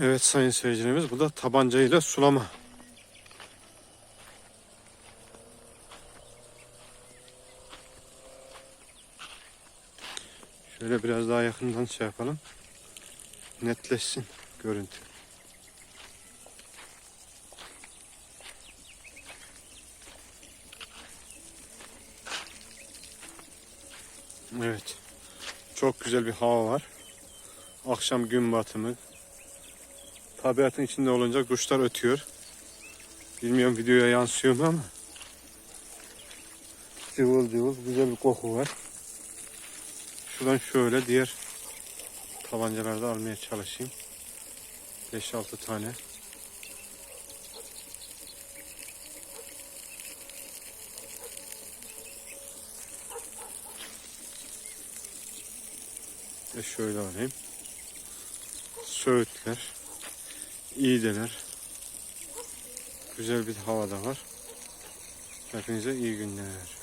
Evet sayın seyircilerimiz bu da tabancayla sulama. Şöyle biraz daha yakından şey yapalım. Netleşsin görüntü. Evet. Çok güzel bir hava var. Akşam gün batımı. Tabiatın içinde olunca kuşlar ötüyor. Bilmiyorum videoya yansıyor mu ama. Cıvıl cıvıl güzel bir koku var. Şuradan şöyle diğer tabancalarda almaya çalışayım. 5-6 tane. Ve şöyle alayım. Söğütler, iğdeler. Güzel bir havada var. Hepinize iyi günler.